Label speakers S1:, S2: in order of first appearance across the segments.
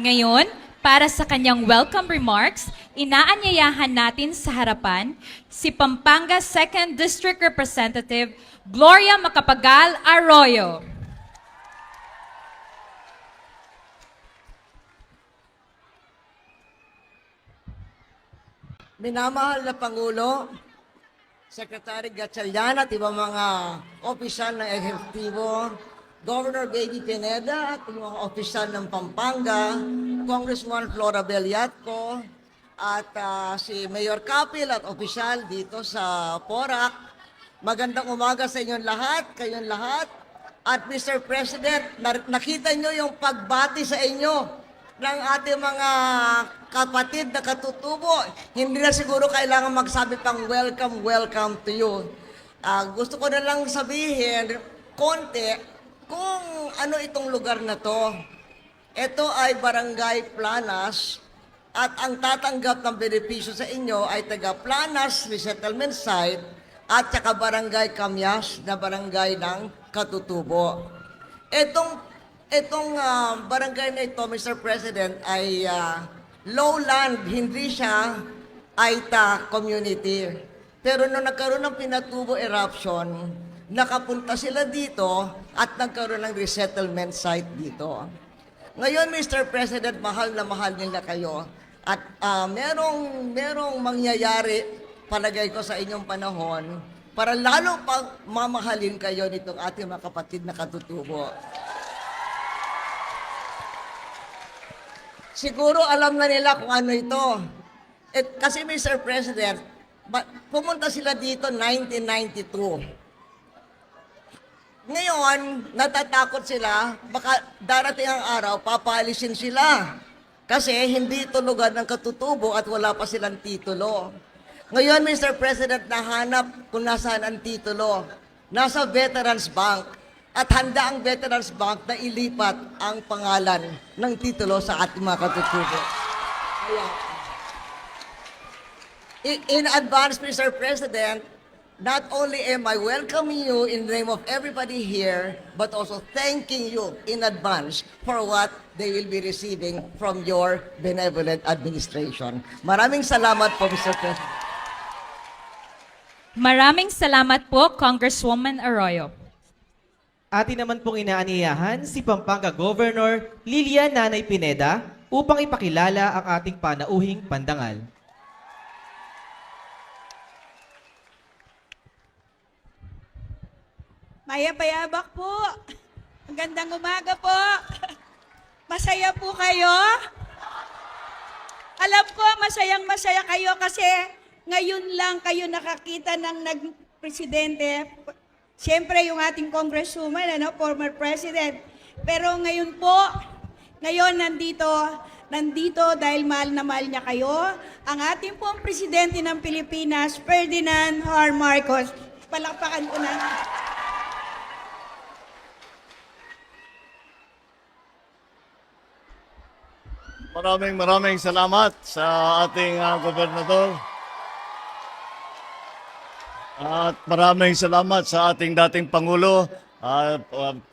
S1: Ngayon, para sa kanyang welcome remarks, inaanyayahan natin sa harapan si Pampanga 2nd District Representative Gloria Macapagal Arroyo.
S2: Minamahal na Pangulo, Secretary Gatchalian at ibang mga opisyal ng ehektibo, Governor Baby Pineda at mga opisyal ng Pampanga, Congressman Flora Beliatco, at ah, si Mayor Kapil at opisyal dito sa Porac. Magandang umaga sa inyong lahat, kayong lahat. At Mr. President, na- nakita nyo yung pagbati sa inyo ng ating mga kapatid na katutubo. Hindi na siguro kailangan magsabi pang welcome, welcome to you. Ah, gusto ko na lang sabihin, konti, kung ano itong lugar na to. Ito ay Barangay Planas at ang tatanggap ng benepisyo sa inyo ay taga Planas Resettlement Site at saka Barangay Kamyas na barangay ng Katutubo. Itong itong ah, barangay na ito, Mr. President, ay ah, lowland, hindi siya Aita community. Pero nung nagkaroon ng Pinatubo eruption, nakapunta sila dito at nagkaroon ng resettlement site dito. Ngayon, Mr. President, mahal na mahal nila kayo. At ah, merong, merong mangyayari, palagay ko sa inyong panahon, para lalo pang mamahalin kayo nitong ating mga kapatid na katutubo. Siguro alam na nila kung ano ito. Eh, kasi Mr. President, pumunta sila dito 1992. Ngayon, natatakot sila, baka darating ang araw, papalisin sila. Kasi hindi ito lugar ng katutubo at wala pa silang titulo. Ngayon, Mr. President, nahanap kung nasaan ang titulo. Nasa Veterans Bank. At handa ang Veterans Bank na ilipat ang pangalan ng titulo sa ating mga katutubo. Kaya, in, in advance, Mr. President, not only am I welcoming you in the name of everybody here, but also thanking you in advance for what they will be receiving from your benevolent administration. Maraming salamat po, Mr. President.
S1: Maraming salamat po, Congresswoman Arroyo.
S3: Atin naman pong inaaniyahan si Pampanga Governor Lilian Nanay Pineda upang ipakilala ang ating panauhing pandangal.
S4: Maya Payabak po. Magandang umaga po. Masaya po kayo? Alam ko, masayang masaya kayo kasi ngayon lang kayo nakakita ng nag-presidente. Siyempre, yung ating congresswoman, ano, former president. Pero ngayon po, ngayon nandito, nandito dahil mahal na mahal niya kayo, ang ating pong presidente ng Pilipinas, Ferdinand R. Marcos. Palakpakan ko na.
S5: Maraming maraming salamat sa ating ah, gobernador. At maraming salamat sa ating dating Pangulo, ah,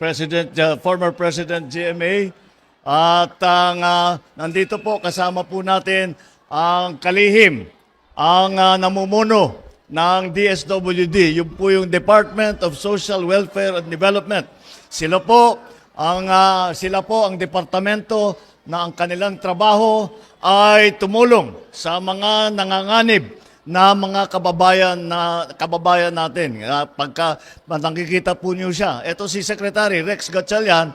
S5: President, ah, former President GMA. At ang ah, nandito po kasama po natin ang kalihim, ang ah, namumuno ng DSWD, yung po yung Department of Social Welfare and Development. Sila po ang ah, sila po ang departamento na ang kanilang trabaho ay tumulong sa mga nanganganib na mga kababayan na kababayan natin. Pagka nakikita po niyo siya. Ito si Secretary Rex Gatchalian.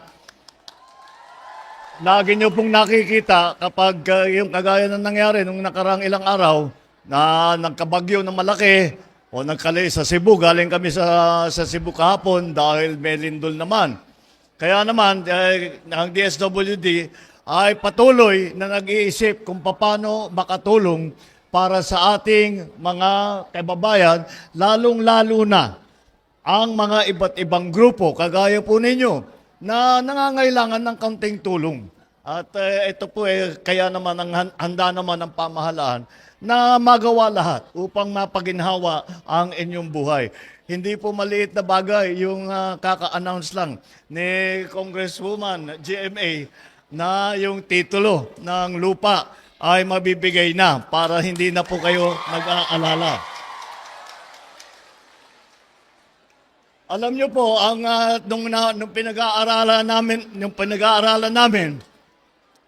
S5: Lagi niyo pong nakikita kapag ah, yung kagaya ng nangyari nung nakarang ilang araw na nagkabagyo na malaki o nagkali sa Cebu. Galing kami sa, sa Cebu kahapon dahil may lindol naman. Kaya naman, eh, ang DSWD ay patuloy na nag-iisip kung paano makatulong para sa ating mga kababayan, lalong-lalo na ang mga iba't ibang grupo, kagaya po ninyo, na nangangailangan ng kaunting tulong. At eh, ito po eh, kaya naman ang han- handa naman ng pamahalaan na magawa lahat upang mapaginhawa ang inyong buhay. Hindi po maliit na bagay yung ah, kaka-announce lang ni Congresswoman GMA na yung titulo ng lupa ay mabibigay na para hindi na po kayo nag-aalala. Alam niyo po, ang ah, nung, na, nung pinag-aaralan namin, nung pinag-aaralan namin,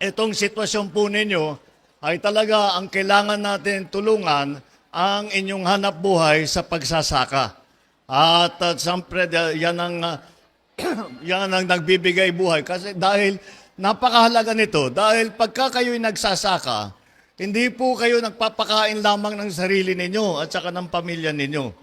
S5: itong sitwasyon po ninyo ay talaga ang kailangan natin tulungan ang inyong hanap buhay sa pagsasaka. At uh, siyempre, yan ang, ah, yan ang nagbibigay buhay. Kasi dahil napakahalaga nito, dahil pagka kayo'y nagsasaka, hindi po kayo nagpapakain lamang ng sarili ninyo at saka ng pamilya ninyo.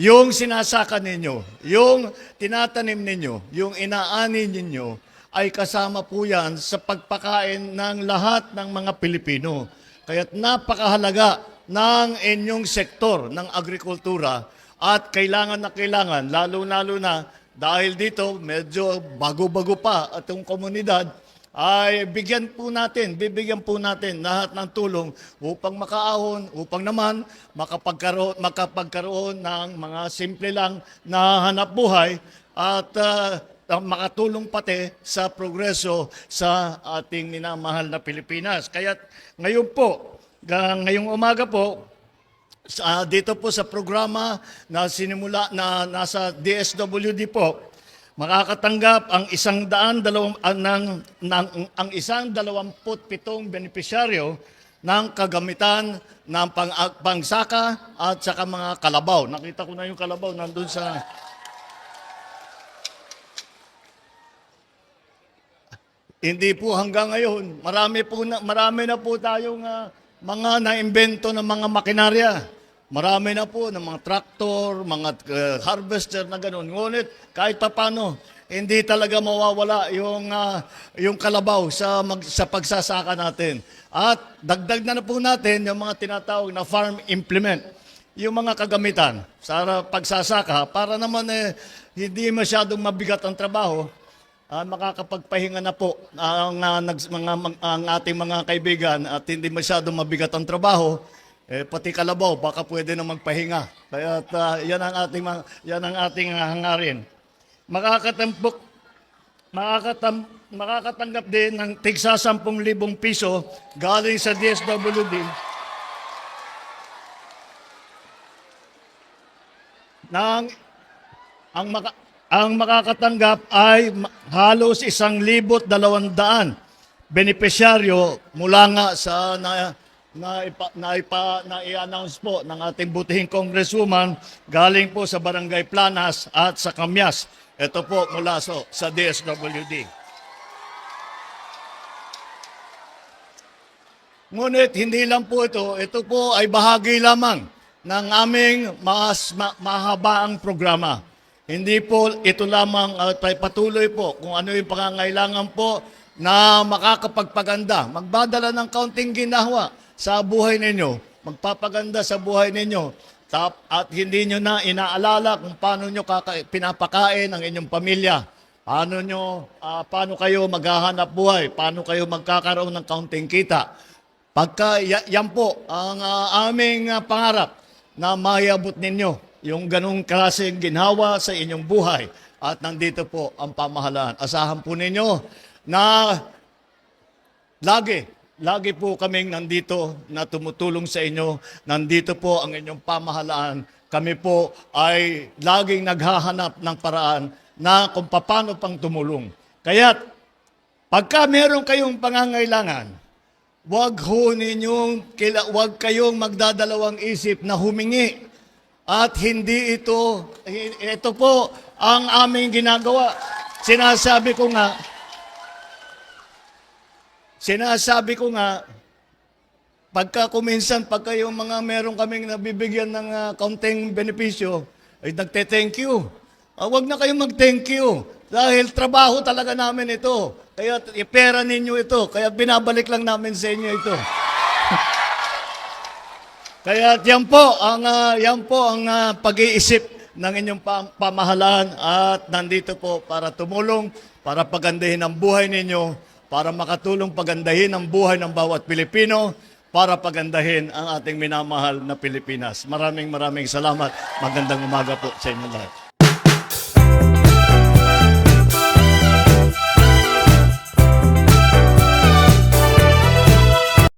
S5: Yung sinasaka ninyo, yung tinatanim ninyo, yung inaani ninyo, ay kasama po yan sa pagpakain ng lahat ng mga Pilipino. Kaya't napakahalaga ng inyong sektor ng agrikultura at kailangan na kailangan, lalo-lalo na dahil dito medyo bago-bago pa itong komunidad, ay bigyan po natin, bibigyan po natin lahat ng tulong upang makaahon, upang naman makapagkaroon, makapagkaroon ng mga simple lang na hanap buhay at ah, ah, makatulong pati sa progreso sa ating minamahal na Pilipinas. Kaya ngayon po, ga- ngayong umaga po, sa, dito po sa programa na sinimula na nasa DSWD po, makakatanggap ang isang daan dalawang ang, ng, ng, ang isang dalawamput pitong benepisyaryo ng kagamitan ng pang, ah, pangsaka at saka mga kalabaw. Nakita ko na yung kalabaw nandun sa Hindi po hanggang ngayon. Marami po na, marami na po tayong ah, mga naimbento ng mga makinarya. Marami na po ng mga traktor, mga ah, harvester na gano'n. Ngunit kahit papano, hindi talaga mawawala yung ah, yung kalabaw sa mag, sa pagsasaka natin. At dagdag na, na po natin yung mga tinatawag na farm implement yung mga kagamitan sa pagsasaka para naman eh, hindi masyadong mabigat ang trabaho ah, makakapagpahinga na po ang, ah, nags- mga, mag- ang ating mga kaibigan at hindi masyadong mabigat ang trabaho, eh, pati kalabaw, baka pwede na magpahinga. Kaya yan ang ating, yan ang ating hangarin. Makakatampok, makakatam, makakatanggap din ng tigsa 10,000 piso galing sa DSWD ng ang maka, ang makakatanggap ay halos isang libot dalawang daan benepisyaryo mula nga sa na, na, ipa, na, ipa, na i-announce po ng ating butihing congresswoman galing po sa Barangay Planas at sa Kamyas. Ito po mula so, sa DSWD. Ngunit hindi lang po ito, ito po ay bahagi lamang ng aming mas ma- mahabaang programa. Hindi po ito lamang at ay patuloy po kung ano yung pangangailangan po na makakapagpaganda. Magbadala ng kaunting ginawa sa buhay ninyo. Magpapaganda sa buhay ninyo. Tap, at hindi nyo na inaalala kung paano nyo kaka- pinapakain ang inyong pamilya. Paano nyo, ah, paano kayo maghahanap buhay? Paano kayo magkakaroon ng kaunting kita? Pagka ya- yan po ang ah, aming ah, pangarap na mayabot ninyo yung ganong klaseng ginhawa sa inyong buhay. At nandito po ang pamahalaan. Asahan po ninyo na lagi, lagi po kaming nandito na tumutulong sa inyo. Nandito po ang inyong pamahalaan. Kami po ay laging naghahanap ng paraan na kung paano pang tumulong. Kaya pagka meron kayong pangangailangan, Huwag ho ninyong, huwag kayong magdadalawang isip na humingi. At hindi ito, ito po ang aming ginagawa. Sinasabi ko nga, sinasabi ko nga, pagka kuminsan, pagka yung mga meron kaming nabibigyan ng uh, kaunting benepisyo, ay nagte-thank you. Ah, wag na kayong mag-thank you. Dahil trabaho talaga namin ito. Kaya ipera ninyo ito. Kaya binabalik lang namin sa inyo ito. Kaya yan po ang ah, yan po ang ah, pag-iisip ng inyong pam- pamahalaan at nandito po para tumulong, para pagandahin ang buhay ninyo, para makatulong pagandahin ang buhay ng bawat Pilipino, para pagandahin ang ating minamahal na Pilipinas. Maraming maraming salamat. Magandang umaga po sa inyo lahat.